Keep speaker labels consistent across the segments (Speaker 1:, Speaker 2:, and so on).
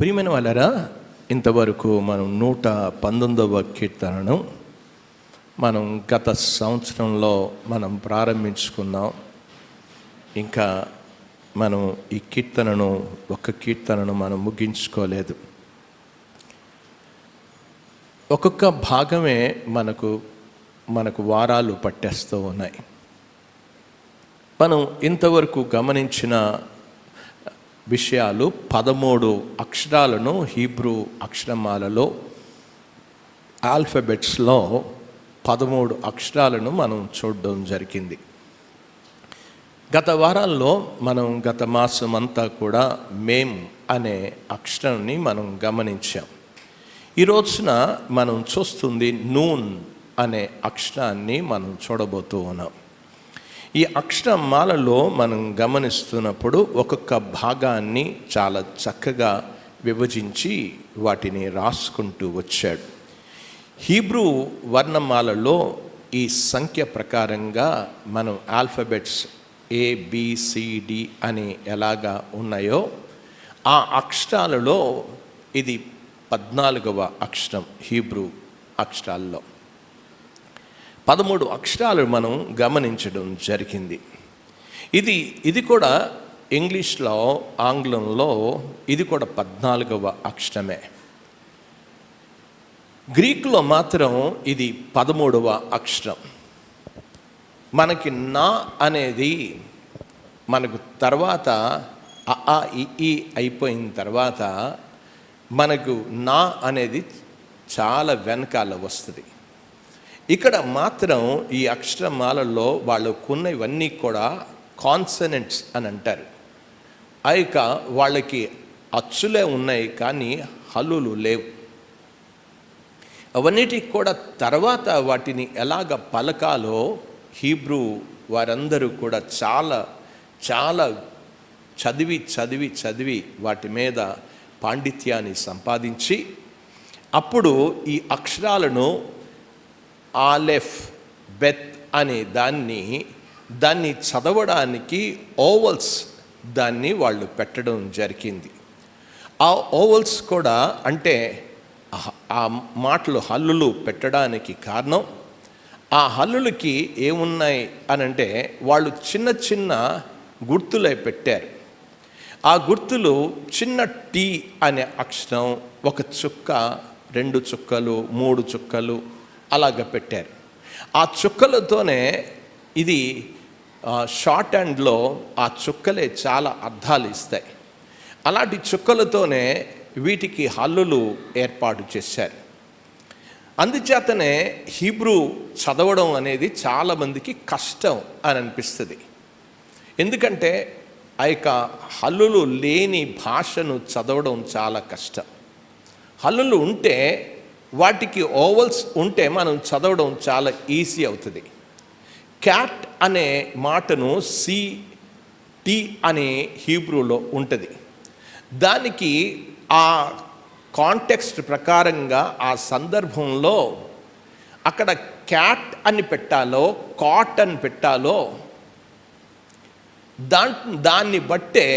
Speaker 1: ప్రియమైన వాళ్ళరా ఇంతవరకు మనం నూట పంతొమ్మిదవ కీర్తనను మనం గత సంవత్సరంలో మనం ప్రారంభించుకున్నాం. ఇంకా మనం ఈ కీర్తనను ఒక కీర్తనను మనం ముగించుకోలేదు. ఒక్కొక్క భాగమే మనకు మనకు వారాలు పట్టేస్తూ ఉన్నాయి. మనం ఇంతవరకు గమనించిన విషయాలు పదమూడు అక్షరాలను హీబ్రూ అక్షరమాలలో ఆల్ఫబెట్స్లో పదమూడు అక్షరాలను మనం చూడడం జరిగింది. గత వారాల్లో మనం గత మాసం అంతా కూడా మేం అనే అక్షరాన్ని మనం గమనించాం. ఈ రోజున మనం చూస్తుంది నూన్ అనే అక్షరాన్ని మనం చూడబోతూ ఉన్నాం. ఈ అక్షరమాలలో మనం గమనిస్తున్నప్పుడు ఒక్కొక్క భాగాన్ని చాలా చక్కగా విభజించి వాటిని రాసుకుంటూ వచ్చాడు. హీబ్రూ వర్ణమాలలో ఈ సంఖ్య ప్రకారంగా మనం ఆల్ఫబెట్స్ ఏబిసిడి అని ఎలాగా ఉన్నాయో ఆ అక్షరాలలో ఇది పద్నాలుగవ అక్షరం హీబ్రూ అక్షరాల్లో. పదమూడు అక్షరాలు మనం గమనించడం జరిగింది. ఇది ఇది కూడా ఇంగ్లీష్లో ఆంగ్లంలో ఇది కూడా పద్నాలుగవ అక్షరమే. గ్రీకులో మాత్రం ఇది పదమూడవ అక్షరం. మనకి నా అనేది మనకు తర్వాత అ ఆ ఈ అయిపోయిన తర్వాత మనకు నా అనేది చాలా వెనకాల వస్తుంది. ఇక్కడ మాత్రం ఈ అక్షరమాలలో వాళ్ళకున్న ఇవన్నీ కూడా కాన్సనెంట్స్ అని అంటారు. ఆ యొక్క వాళ్ళకి అచ్చులే ఉన్నాయి కానీ హల్లులు లేవు. అవన్నిటికి కూడా తర్వాత వాటిని ఎలాగ పలకాలో హీబ్రూ వారందరూ కూడా చాలా చాలా చదివి చదివి చదివి వాటి మీద పాండిత్యాన్ని సంపాదించి అప్పుడు ఈ అక్షరాలను ఆలెఫ్ బెత్ అనే దాన్ని దాన్ని చదవడానికి ఓవల్స్ దాన్ని వాళ్ళు పెట్టడం జరిగింది. ఆ ఓవల్స్ కూడా అంటే ఆ- మాటలు హల్లులు పెట్టడానికి కారణం. ఆ హల్లులకి ఏమున్నాయి అని అంటే వాళ్ళు చిన్న చిన్న గుర్తులై పెట్టారు. ఆ గుర్తులు చిన్న టీ అనే అక్షరం ఒక చుక్క రెండు చుక్కలు మూడు చుక్కలు అలాగ పెట్టారు. ఆ చుక్కలతోనే ఇది షార్ట్ హ్యాండ్లో ఆ చుక్కలే చాలా అర్థాలు ఇస్తాయి. అలాంటి చుక్కలతోనే వీటికి హల్లులు ఏర్పాటు చేశారు. అందుచేతనే హీబ్రూ చదవడం అనేది చాలామందికి కష్టం అని అనిపిస్తుంది. ఎందుకంటే ఆ యొక్క హల్లులు లేని భాషను చదవడం చాలా కష్టం. హల్లులు ఉంటే వాటికి ఓవల్స్ ఉంటే మనం చదవడం చాలా ఈజీ అవుతుంది. క్యాట్ అనే మాటను సి అనే హీబ్రూలో ఉంటుంది. దానికి ఆ కాంటెక్స్ట్ ప్రకారంగా ఆ సందర్భంలో అక్కడ క్యాట్ అని పెట్టాలో కాట్ అని పెట్టాలో దా దాన్ని బట్టే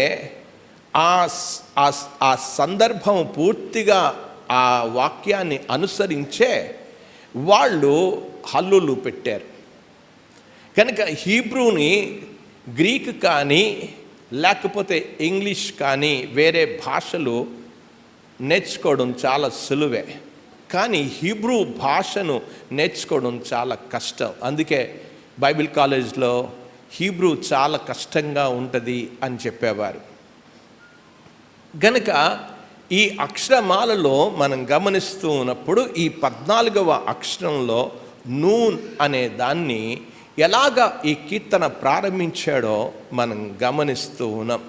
Speaker 1: ఆ ఆ సందర్భం పూర్తిగా ఆ వాక్యాన్ని అనుసరించే వాళ్ళు హల్లులు పెట్టారు. కనుక హీబ్రూని గ్రీక్ కానీ లేకపోతే ఇంగ్లీష్ కానీ వేరే భాషలు నేర్చుకోవడం చాలా సులువే. కానీ హీబ్రూ భాషను నేర్చుకోవడం చాలా కష్టం. అందుకే బైబిల్ కాలేజ్లో హీబ్రూ చాలా కష్టంగా ఉంటుంది అని చెప్పేవారు. గనుక ఈ అక్షరమాలలో మనం గమనిస్తూ ఉన్నప్పుడు ఈ పద్నాలుగవ అక్షరంలో నూన్ అనే దాన్ని ఎలాగా ఈ కీర్తన ప్రారంభించాడో మనం గమనిస్తూ ఉన్నాం.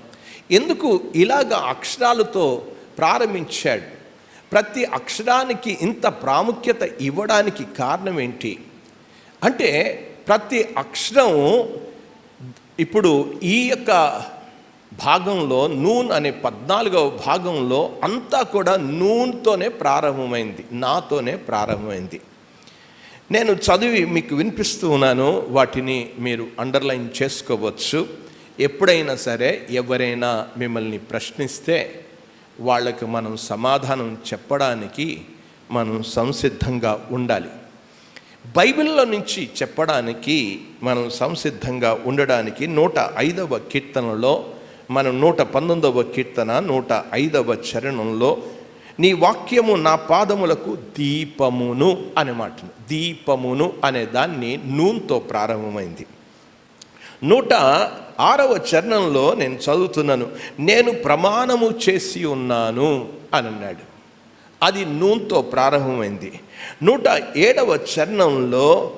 Speaker 1: ఎందుకు ఇలాగ అక్షరాలతో ప్రారంభించాడు? ప్రతి అక్షరానికి ఇంత ప్రాముఖ్యత ఇవ్వడానికి కారణం ఏంటి? అంటే ప్రతి అక్షరం ఇప్పుడు ఈ యొక్క భాగంలో నూన్ అనే పద్నాలుగవ భాగంలో అంతా కూడా నూన్తోనే ప్రారంభమైంది నాతోనే ప్రారంభమైంది. నేను చదివి మీకు వినిపిస్తూ ఉన్నాను వాటిని మీరు అండర్లైన్ చేసుకోవచ్చు. ఎప్పుడైనా సరే ఎవరైనా మిమ్మల్ని ప్రశ్నిస్తే వాళ్ళకు మనం సమాధానం చెప్పడానికి మనం సంసిద్ధంగా ఉండాలి. బైబిల్లో నుంచి చెప్పడానికి మనం సంసిద్ధంగా ఉండడానికి నూట ఐదవ కీర్తనలో మనం నూట పంతొమ్మిదవ కీర్తన నూట ఐదవ చరణంలో నీ వాక్యము నా పాదములకు దీపమును అనే మాట దీపమును అనే దాన్ని నూనెతో ప్రారంభమైంది. నూట ఆరవ చరణంలో నేను చదువుతున్నాను నేను ప్రమాణము చేసి ఉన్నాను అని అన్నాడు. అది నూనెతో ప్రారంభమైంది. నూట ఏడవ చరణంలో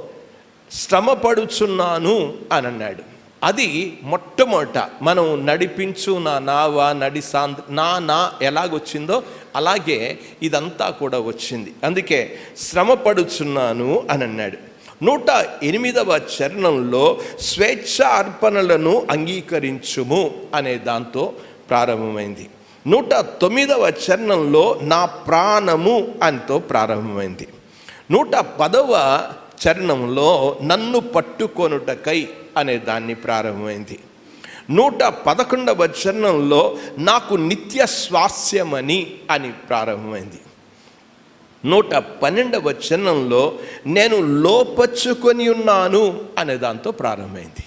Speaker 1: శ్రమపడుచున్నాను అని అన్నాడు. అది మొట్టమొదట మనం నడిపించు నా నావ నడిసా నా నా ఎలాగొచ్చిందో అలాగే ఇదంతా కూడా వచ్చింది. అందుకే శ్రమపడుచున్నాను అని అన్నాడు. నూట ఎనిమిదవ చరణంలో స్వేచ్ఛ అర్పణలను అంగీకరించుము అనే దాంతో ప్రారంభమైంది. నూట తొమ్మిదవ చరణంలో నా ప్రాణము అంతో ప్రారంభమైంది. నూట పదవ చరణంలో నన్ను పట్టుకొనుటకై అనే దాన్ని ప్రారంభమైంది. నూట పదకొండవ చరణంలో నాకు నిత్య స్వాస్యమని అని ప్రారంభమైంది. నూట పన్నెండవ చరణంలో నేను లోపచ్చుకొని ఉన్నాను అనే దాంతో ప్రారంభమైంది.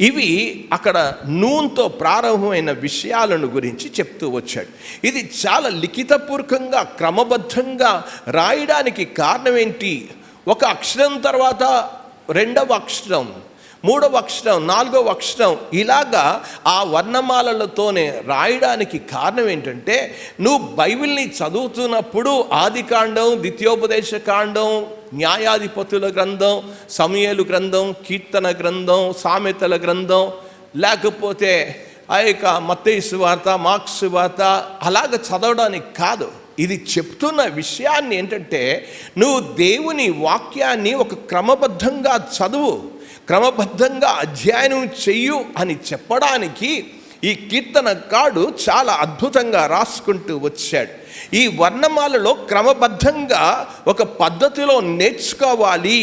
Speaker 1: ఇవి అక్కడ నూనెతో ప్రారంభమైన విషయాలను గురించి చెప్తూ వచ్చాడు. ఇది చాలా లిఖితపూర్వకంగా క్రమబద్ధంగా రాయడానికి కారణం ఏంటి ఒక అక్షరం తర్వాత రెండవ అక్షరం మూడవ అక్షరం నాలుగవ అక్షరం ఇలాగా ఆ వర్ణమాలలతోనే రాయడానికి కారణం ఏంటంటే నువ్వు బైబిల్ని చదువుతున్నప్పుడు ఆది కాండం ద్వితీయోపదేశ కాండం న్యాయాధిపతుల గ్రంథం సమయలు గ్రంథం కీర్తన గ్రంథం సామెతల గ్రంథం లేకపోతే ఆ యొక్క మత్తేసు వార్త మార్క్స్ వార్త అలాగ చదవడానికి కాదు. ఇది చెప్తున్న విషయాన్ని ఏంటంటే నువ్వు దేవుని వాక్యాన్ని ఒక క్రమబద్ధంగా చదువు క్రమబద్ధంగా అధ్యయనం చెయ్యు అని చెప్పడానికి ఈ కీర్తనకాడు చాలా అద్భుతంగా రాసుకుంటూ వచ్చాడు. ఈ వర్ణమాలలో క్రమబద్ధంగా ఒక పద్ధతిలో నేర్చుకోవాలి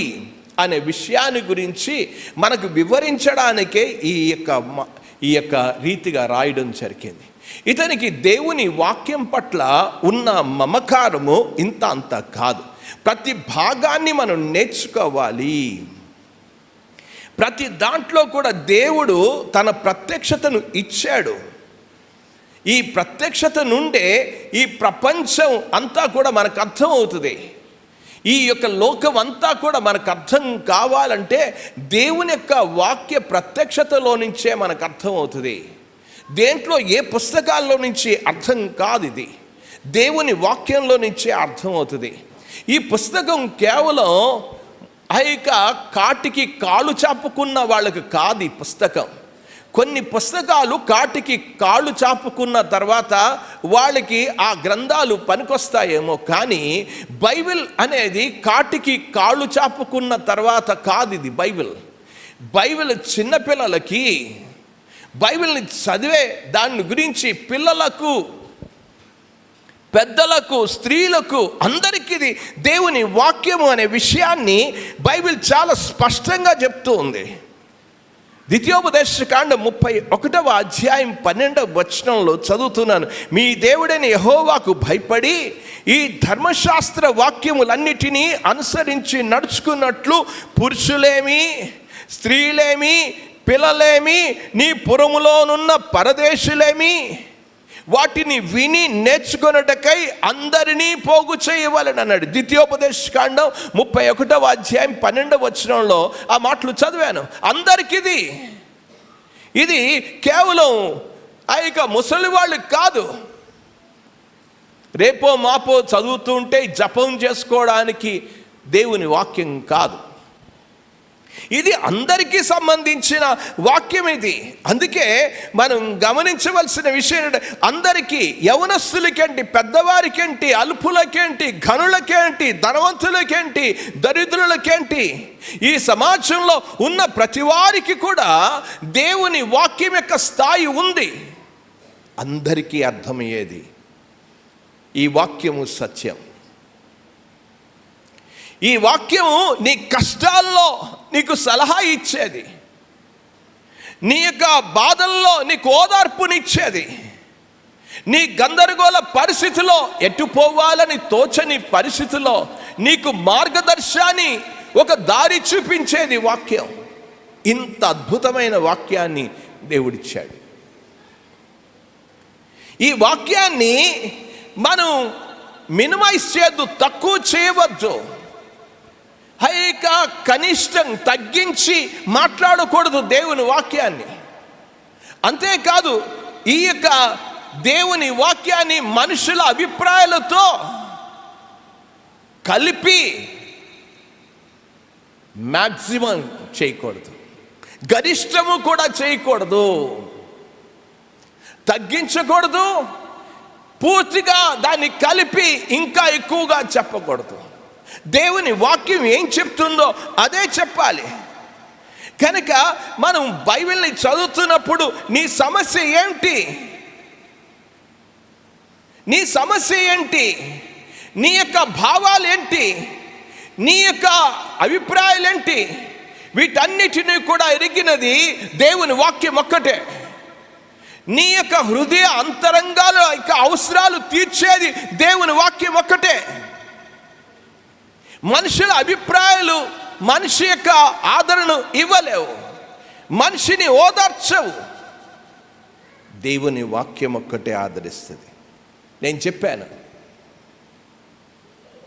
Speaker 1: అనే విషయాన్ని గురించి మనకు వివరించడానికే ఈ యొక్క ఈ యొక్క రీతిగా రాయడం జరిగింది. ఇతనికి దేవుని వాక్యం పట్ల ఉన్న మమకారము ఇంత అంత కాదు. ప్రతి భాగాన్ని మనం నేర్చుకోవాలి. ప్రతి దాంట్లో కూడా దేవుడు తన ప్రత్యక్షతను ఇచ్చాడు. ఈ ప్రత్యక్షత నుండే ఈ ప్రపంచం అంతా కూడా మనకు అర్థం అవుతుంది ఈ యొక్క లోకం అంతా కూడా మనకు అర్థం కావాలంటే దేవుని యొక్క వాక్య ప్రత్యక్షతలో నుంచే మనకు అర్థం అవుతుంది దేంట్లో ఏ పుస్తకాల్లో నుంచి అర్థం కాదు ఇది. దేవుని వాక్యంలో నుంచే అర్థం అవుతుంది ఈ పుస్తకం కేవలం ఆ యొక్క కాటికి కాళ్ళు చాపుకున్న వాళ్ళకి కాదు ఈ పుస్తకం. కొన్ని పుస్తకాలు కాటికి కాళ్ళు చాపుకున్న తర్వాత వాళ్ళకి ఆ గ్రంథాలు పనికొస్తాయేమో. కానీ బైబిల్ అనేది కాటికి కాళ్ళు చాపుకున్న తర్వాత కాదు ఇది బైబిల్. బైబిల్ చిన్నపిల్లలకి బైబిల్ని చదివే దాని గురించి పిల్లలకు పెద్దలకు స్త్రీలకు అందరికీ ఇది దేవుని వాక్యము అనే విషయాన్ని బైబిల్ చాలా స్పష్టంగా చెప్తూ ఉంది. ద్వితీయోపదేశకాండ ముప్పై ఒకటవ అధ్యాయం పన్నెండవ వచనంలో చదువుతున్నాను. మీ దేవుడైన యహోవాకు భయపడి ఈ ధర్మశాస్త్ర వాక్యములన్నిటినీ అనుసరించి నడుచుకున్నట్లు పురుషులేమి స్త్రీలేమి పిల్లలేమి నీ పురములోనున్న పరదేశులేమి వాటిని విని నేర్చుకొనుటకై అందరినీ పోగు చేయవాలని అన్నాడు. ద్వితీయోపదేశ కాండం ముప్పై ఒకటవ అధ్యాయం పన్నెండవ వచనంలో ఆ మాటలు చదివాను. అందరికిది ఇది కేవలం ఆ యొక్క ముసలి వాళ్ళకి కాదు. రేపో మాపో చదువుతుంటే జపం చేసుకోవడానికి దేవుని వాక్యం కాదు. ఇది అందరికీ సంబంధించిన వాక్యం ఇది. అందుకే మనం గమనించవలసిన విషయం అందరికీ యవనస్తులకేంటి పెద్దవారికేంటి అల్పులకేంటి ఘనులకేంటి ధనవంతులకేంటి దరిద్రులకేంటి ఈ సమాజంలో ఉన్న ప్రతి వారికి కూడా దేవుని వాక్యం యొక్క స్థాయి ఉంది. అందరికీ అర్థమయ్యేది. ఈ వాక్యము సత్యం. ఈ వాక్యము నీ కష్టాల్లో నీకు సలహా ఇచ్చేది. నీ యొక్క బాధల్లో నీకు ఓదార్పునిచ్చేది. నీ గందరగోళ పరిస్థితిలో ఎటు పోవాలని తోచని పరిస్థితిలో నీకు మార్గదర్శాన్ని ఒక దారి చూపించేది వాక్యం. ఇంత అద్భుతమైన వాక్యాన్ని దేవుడిచ్చాడు. ఈ వాక్యాన్ని మనం మినిమైజ్ చేయొద్దు తక్కువ చేయవద్దు. హైక కనిష్టం తగ్గించి మాట్లాడకూడదు దేవుని వాక్యాన్ని. అంతేకాదు ఈ యొక్క దేవుని వాక్యాన్ని మనుషుల అభిప్రాయాలతో కలిపి మ్యాక్సిమం చేయకూడదు. గరిష్టము కూడా చేయకూడదు. తగ్గించకూడదు. పూర్తిగా దాన్ని కలిపి ఇంకా ఎక్కువగా చెప్పకూడదు. దేవుని వాక్యం ఏం చెప్తుందో అదే చెప్పాలి. కనుక మనం బైబిల్ని చదువుతున్నప్పుడు నీ సమస్య ఏంటి? నీ సమస్య ఏంటి? నీ యొక్క భావాలు ఏంటి నీ యొక్క అభిప్రాయాలు ఏంటి వీటన్నిటిని కూడా ఎరిగినది దేవుని వాక్యం ఒక్కటే. నీ యొక్క హృదయ అంతరంగాల యొక్క అవసరాలు తీర్చేది దేవుని వాక్యం ఒక్కటే. మనుషుల అభిప్రాయాలు మనిషి యొక్క ఆదరణ ఇవ్వలేవు. మనిషిని ఓదార్చవు. దేవుని వాక్యం ఒక్కటే ఆదరిస్తుంది. నేను చెప్పాను.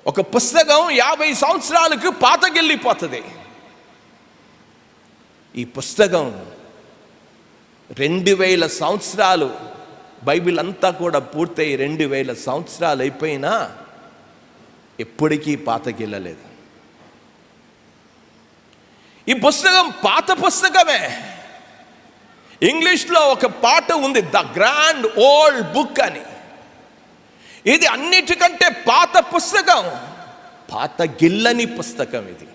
Speaker 1: ఒక పుస్తకం యాభై సంవత్సరాలకు పాతగిల్లిపోతుంది ఈ పుస్తకం రెండు వేల సంవత్సరాలు బైబిల్ అంతా కూడా పూర్తయి రెండు వేల సంవత్సరాలు అయిపోయినా ఎప్పటికీ పాతకెళ్ళలేదు ఈ పుస్తకం పాత పుస్తకమే. ఇంగ్లీష్లో ఒక పాట ఉంది ద గ్రాండ్ ఓల్డ్ బుక్ అని. ఇది అన్నిటికంటే పాత పుస్తకం. పాత గిల్లని పుస్తకం ఇది.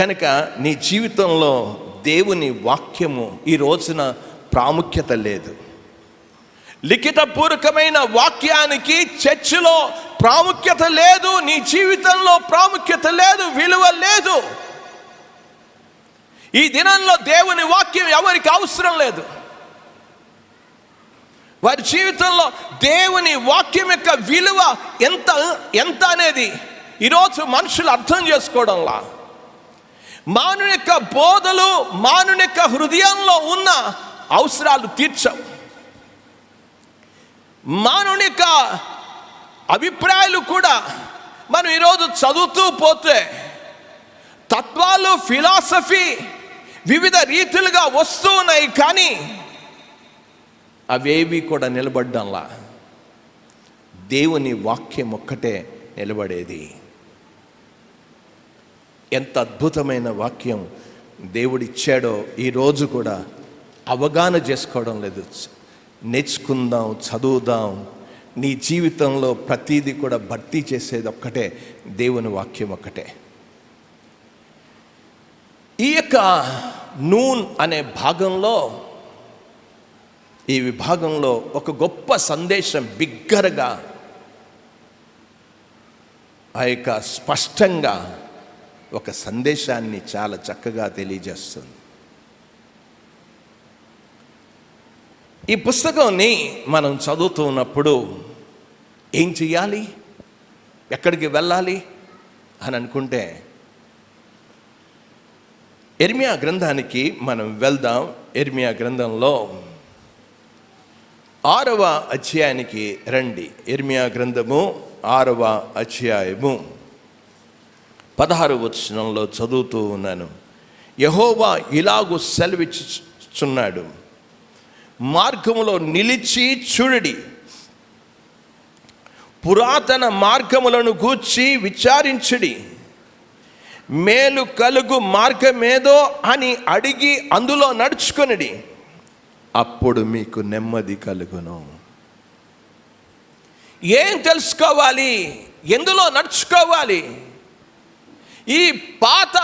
Speaker 1: గనక నీ జీవితంలో దేవుని వాక్యము ఈ రోజున ప్రాముఖ్యత లేదు. లిఖితపూర్వకమైన వాక్యానికి చర్చిలో ప్రాముఖ్యత లేదు నీ జీవితంలో ప్రాముఖ్యత లేదు విలువ లేదు. ఈ దినంలో దేవుని వాక్యం ఎవరికి అవసరం లేదు? వారి జీవితంలో దేవుని వాక్యం యొక్క విలువ ఎంత ఎంత అనేది ఈరోజు మనుషులు అర్థం చేసుకోవడంలా. మానుని యొక్క బోధలు మానుని యొక్క హృదయంలో ఉన్న అవసరాలు తీర్చవు. మానవుని యొక్క అభిప్రాయాలు కూడా మనం ఈరోజు చదువుతూ పోతే తత్వాలు ఫిలాసఫీ వివిధ రీతులుగా వస్తూ ఉన్నాయి కానీ అవేవి కూడా నిలబడ్డంలా. దేవుని వాక్యం ఒక్కటే నిలబడేది. ఎంత అద్భుతమైన వాక్యం దేవుడిచ్చాడో ఈరోజు కూడా అవగాహన చేసుకోవడం లేదు. నేర్చుకుందాం చదువుదాం. నీ జీవితంలో ప్రతీది కూడా భర్తీ చేసేది ఒక్కటే దేవుని వాక్యం ఒక్కటే. ఈ యొక్క నూన్ అనే భాగంలో ఈ విభాగంలో ఒక గొప్ప సందేశం బిగ్గరగా ఆ యొక్క స్పష్టంగా ఒక సందేశాన్ని చాలా చక్కగా తెలియజేస్తుంది. ఈ పుస్తకాన్ని మనం చదువుతూ ఉన్నప్పుడు ఏం చేయాలి ఎక్కడికి వెళ్ళాలి? అని అనుకుంటే ఎర్మియా గ్రంథానికి మనం వెళ్దాం. ఎర్మియా గ్రంథంలో ఆరవ అధ్యాయానికి రండి. ఎర్మియా గ్రంథము ఆరవ అధ్యాయము. పదహారు వచనంలో చదువుతూ ఉన్నాను. యహోవా ఇలాగు సెలవిచ్చుచున్నాడు మార్గములో నిలిచి చూడడి. పురాతన మార్గములను గూర్చి విచారించుడి. మేలు కలుగు మార్గమేదో అని అడిగి అందులో నడుచుకొనిడి. అప్పుడు మీకు నెమ్మది కలుగును. ఏం తెలుసుకోవాలి? ఎందులో నడుచుకోవాలి? ఈ పాత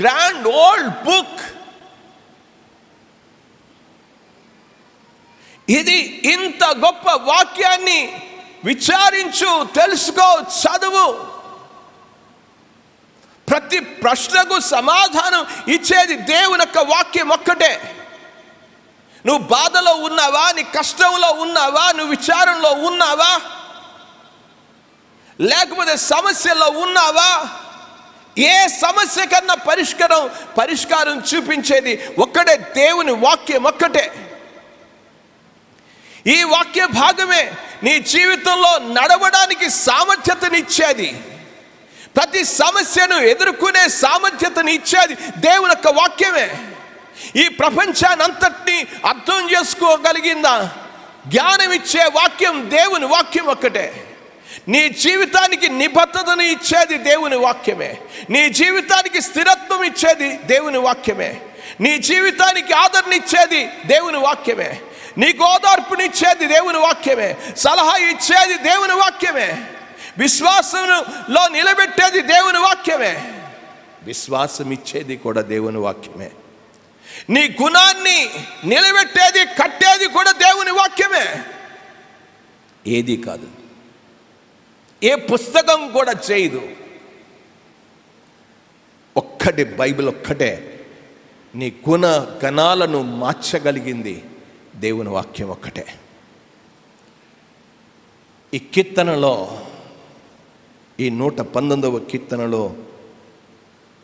Speaker 1: గ్రాండ్ ఓల్డ్ బుక్ ఇది ఇంత గొప్ప వాక్యాన్ని విచారించు తెలుసుకో చదువు. ప్రతి ప్రశ్నకు సమాధానం ఇచ్చేది దేవుని యొక్క వాక్యం ఒక్కటే. నువ్వు బాధలో ఉన్నావా? నీ కష్టంలో ఉన్నావా? నువ్వు విచారంలో ఉన్నావా? లేకపోతే సమస్యల్లో ఉన్నావా? ఏ సమస్య కన్నా పరిష్కారం పరిష్కారం చూపించేది ఒక్కడే దేవుని వాక్యం ఒక్కటే. ఈ వాక్య భాగమే నీ జీవితంలో నడవడానికి సామర్థ్యతనిచ్చేది. ప్రతి సమస్యను ఎదుర్కొనే సామర్థ్యతని ఇచ్చేది దేవుని యొక్క వాక్యమే. ఈ ప్రపంచాన్ని అర్థం చేసుకోగలిగిందా? జ్ఞానం ఇచ్చే వాక్యం దేవుని వాక్యం ఒక్కటే. నీ జీవితానికి నిబద్ధతను ఇచ్చేది దేవుని వాక్యమే. నీ జీవితానికి స్థిరత్వం ఇచ్చేది దేవుని వాక్యమే. నీ జీవితానికి ఆదరణ ఇచ్చేది దేవుని వాక్యమే. నీకు ఓదార్పునిచ్చేది దేవుని వాక్యమే. సలహా ఇచ్చేది దేవుని వాక్యమే. విశ్వాసంలో నిలబెట్టేది దేవుని వాక్యమే. విశ్వాసం ఇచ్చేది కూడా దేవుని వాక్యమే. నీ గుణాన్ని నిలబెట్టేది కట్టేది కూడా దేవుని వాక్యమే. ఏది కాదు. ఏ పుస్తకం కూడా చేయదు. ఒక్కటి బైబిల్ ఒక్కటే. నీ గుణ గణాలను మార్చగలిగింది దేవుని వాక్యం ఒక్కటే. ఈ కీర్తనలో ఈ నూట పంతొమ్మిదవ కీర్తనలో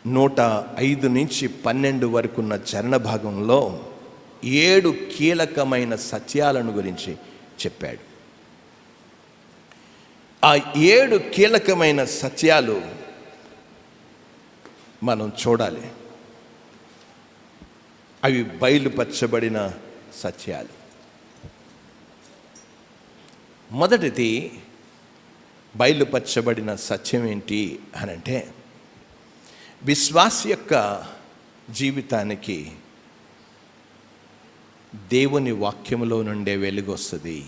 Speaker 1: నూట ఐదు నుంచి పన్నెండు వరకున్న చరణ భాగంలో ఏడు కీలకమైన సత్యాలను గురించి చెప్పాడు. ఆ ఏడు కీలకమైన సత్యాలు మనం చూడాలి. అవి బయలుపరచబడిన సత్యాలు. మొదటిది బయలుపరచబడిన సత్యం ఏంటి అని అంటే విశ్వాస యొక్క జీవితానికి దేవుని వాక్యములో నుండే వెలుగు వస్తుంది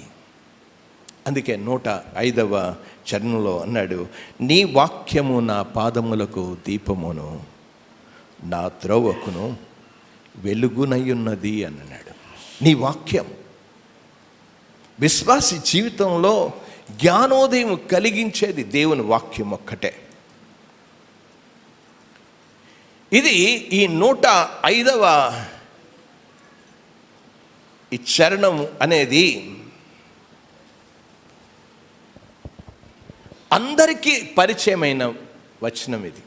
Speaker 1: అందుకే నూట ఐదవ చరణంలో అన్నాడు నీ వాక్యము నా పాదములకు దీపమును నా త్రోవకును వెలుగునయ్యున్నది అన్నాడు. నీ వాక్యం. విశ్వాసి జీవితంలో జ్ఞానోదయం కలిగించేది దేవుని వాక్యం ఒక్కటే. ఇది ఈ నూట ఐదవ ఈ చరణం అనేది అందరికీ పరిచయమైన వచనం ఇది.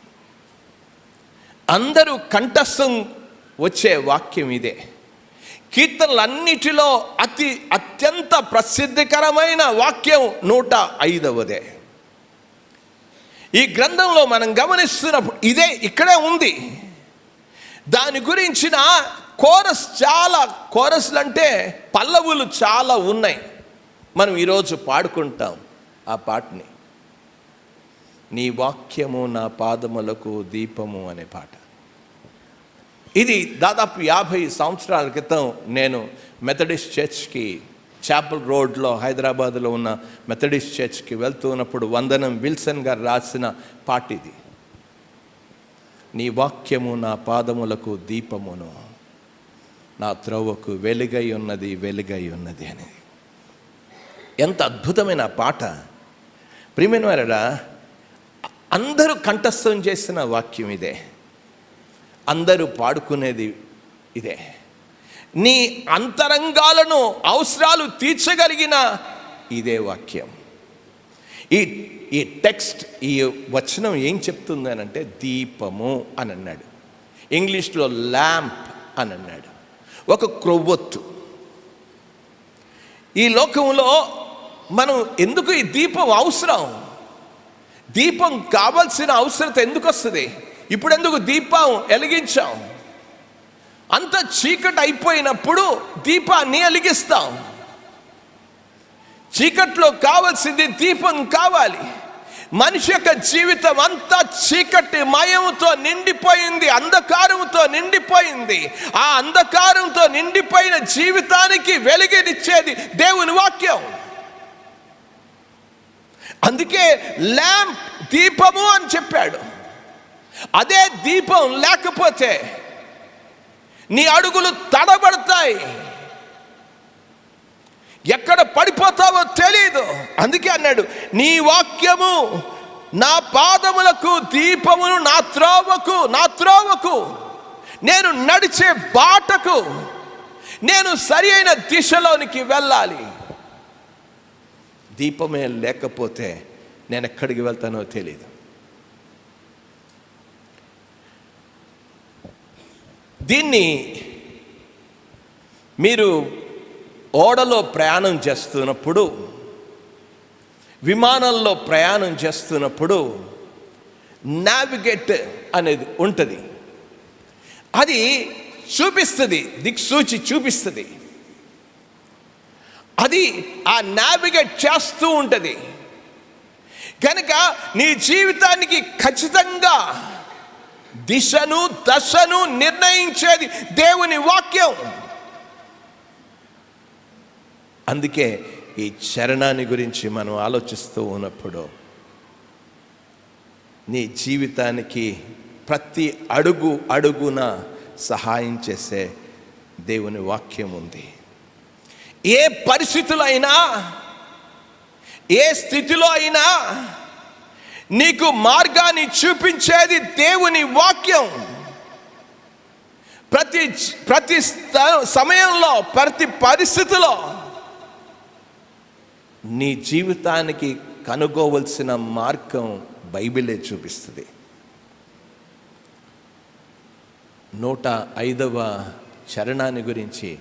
Speaker 1: అందరూ కంఠస్థం వచ్చే వాక్యం ఇదే. కీర్తనలన్నిటిలో అతి అత్యంత ప్రసిద్ధికరమైన వాక్యం నూట ఐదవదే. ఈ గ్రంథంలో మనం గమనిస్తున్నప్పుడు ఇదే ఇక్కడే ఉంది. దాని గురించిన కోరస్ చాలా కోరస్లు అంటే పల్లవులు చాలా ఉన్నాయి. మనం ఈరోజు పాడుకుంటాం ఆ పాటని. నీ వాక్యము నా పాదములకు దీపము అనే పాట. ఇది దాదాపు యాభై సంవత్సరాల క్రితం నేను మెథడిస్ట్ చర్చ్కి చాపల్ రోడ్లో హైదరాబాద్లో ఉన్న మెథడిస్ట్ చర్చ్కి వెళ్తున్నప్పుడు వందనం విల్సన్ గారు రాసిన పాట ఇది. నీ వాక్యము నా పాదములకు దీపమును నా త్రోవకు వెలుగై ఉన్నది వెలుగై ఉన్నది అనేది ఎంత అద్భుతమైన పాట. ప్రియమైన వారడా అందరూ కంఠస్థం చేసిన వాక్యం ఇదే. అందరూ పాడుకునేది ఇదే. నీ అంతరంగాలను అవసరాలు తీర్చగలిగిన ఇదే వాక్యం. ఈ ఈ టెక్స్ట్ ఈ వచనం ఏం చెప్తుంది అంటే దీపము అని అన్నాడు ఇంగ్లీష్లో ల్యాంప్ అని అన్నాడు ఒక క్రొవ్వొత్తు. ఈ లోకంలో మనం ఎందుకు ఈ దీపం అవసరం? దీపం కావాల్సిన అవసరత ఎందుకు వస్తుంది ఇప్పుడు ఎందుకు దీపం వెలిగించాం? అంత చీకటి అయిపోయినప్పుడు దీపాన్ని వెలిగిస్తాం. చీకట్లో కావాల్సింది దీపం కావాలి. మనిషి యొక్క జీవితం అంతా చీకటి మయముతో నిండిపోయింది అంధకారంతో నిండిపోయింది. ఆ అంధకారంతో నిండిపోయిన జీవితానికి వెలిగినిచ్చేది దేవుని వాక్యం. అందుకే ల్యాంప్ దీపము అని చెప్పాడు. అదే దీపం లేకపోతే నీ అడుగులు తడబడతాయి. ఎక్కడ పడిపోతావో తెలియదు అందుకే అన్నాడు నీ వాక్యము నా పాదములకు దీపమును నా త్రోవకు నా త్రోవకు నేను నడిచే బాటకు నేను సరి అయిన దిశలోనికి వెళ్ళాలి. దీపమే లేకపోతే నేను ఎక్కడికి వెళ్తానో తెలియదు దీన్ని మీరు ఓడలో ప్రయాణం చేస్తున్నప్పుడు విమానంలో ప్రయాణం చేస్తున్నప్పుడు నావిగేట్ అనేది ఉంటుంది. అది చూపిస్తుంది దిక్సూచి చూపిస్తుంది. అది ఆ నావిగేట్ చేస్తూ ఉంటుంది. కనుక నీ జీవితానికి ఖచ్చితంగా దిశను దశను నిర్ణయించేది దేవుని వాక్యం. అందుకే ఈ చరణాన్ని గురించి మనం ఆలోచిస్తూ ఉన్నప్పుడు నీ జీవితానికి ప్రతి అడుగు అడుగున సహాయం చేసే దేవుని వాక్యం ఉంది. ఏ పరిస్థితులు అయినా ఏ స్థితిలో అయినా నీకు మార్గాన్ని చూపించేది దేవుని వాక్యం. ప్రతి ప్రతి సమయంలో ప్రతి పరిస్థితిలో నీ జీవితానికి కనుగోవలసిన మార్గం బైబిలే చూపిస్తుంది. నూట ఐదవ చరణాన్ని గురించి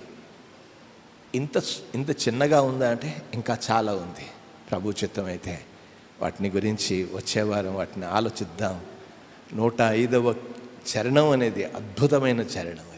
Speaker 1: ఇంత ఇంత చిన్నగా ఉందా అంటే ఇంకా చాలా ఉంది. ప్రభు చిత్తం అయితే వాటిని గురించి వచ్చే వారం వాటిని ఆలోచిద్దాం. నూట ఐదవ చరణం అనేది అద్భుతమైన చరణం.